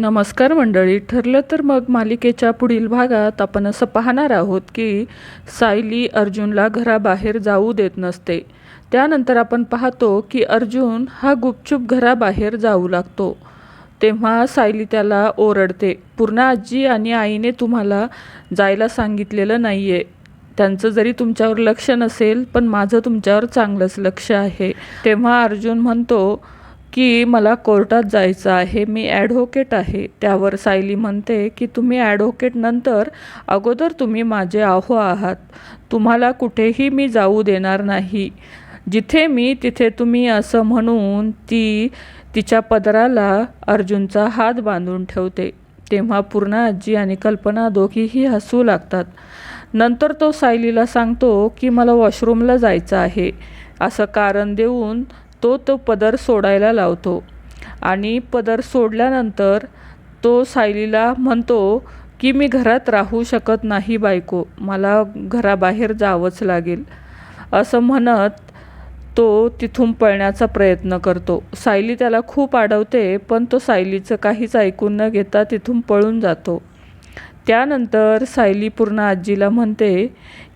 नमस्कार मंडळी ठरलं तर मग मालिकेच्या पुढील भागात आपण असं पाहणार आहोत की सायली अर्जुनला घराबाहेर जाऊ देत नसते. त्यानंतर आपण पाहतो की अर्जुन हा गुपचूप घराबाहेर जाऊ लागतो. तेव्हा सायली त्याला ओरडते पूर्ण आजी आणि आईने तुम्हाला जायला सांगितलेलं नाही आहे त्यांचं जरी तुमच्यावर लक्ष नसेल पण माझं तुमच्यावर चांगलंच लक्ष आहे. तेव्हा अर्जुन म्हणतो की मला कोर्टात जायचं आहे मी ॲडव्होकेट आहे. त्यावर सायली म्हणते की तुम्ही ॲडव्होकेट नंतर अगोदर तुम्ही माझे आहो आहात. तुम्हाला कुठेही मी जाऊ देणार नाही. जिथे मी तिथे तुम्ही असं म्हणून ती तिच्या पदराला अर्जुनचा हात बांधून ठेवते. तेव्हा पूर्ण आजी आणि कल्पना दोघीही हसू लागतात. नंतर तो सायलीला सांगतो की मला वॉशरूमला जायचं आहे. असं कारण देऊन तो तो पदर सोडायला लावतो. आणि पदर सोडल्यानंतर तो सायलीला म्हणतो की मी घरात राहू शकत नाही बायको मला घराबाहेर जावंच लागेल. असं म्हणत तो तिथून पळण्याचा प्रयत्न करतो. सायली त्याला खूप अडवते पण तो सायलीचं काहीच ऐकून न घेता तिथून पळून जातो. त्यानंतर सायली पूर्ण आजीला म्हणते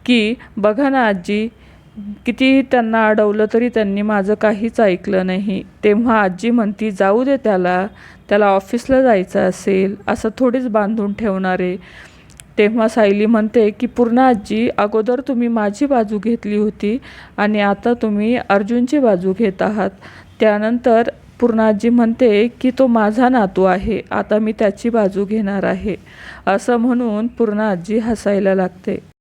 की बघा ना आजी कितीही त्यांना अडवलं तरी त्यांनी माझं काहीच ऐकलं नाही. तेव्हा आजी म्हणती जाऊ दे त्याला त्याला ऑफिसला जायचं असेल असं थोडीच बांधून ठेवणारे. तेव्हा सायली म्हणते की पूर्ण आजी अगोदर तुम्ही माझी बाजू घेतली होती आणि आता तुम्ही अर्जुनची बाजू घेत आहात. त्यानंतर पूर्ण आजी म्हणते की तो माझा नातू आहे आता मी त्याची बाजू घेणार आहे. असं म्हणून पूर्ण आजी हसायला लागते.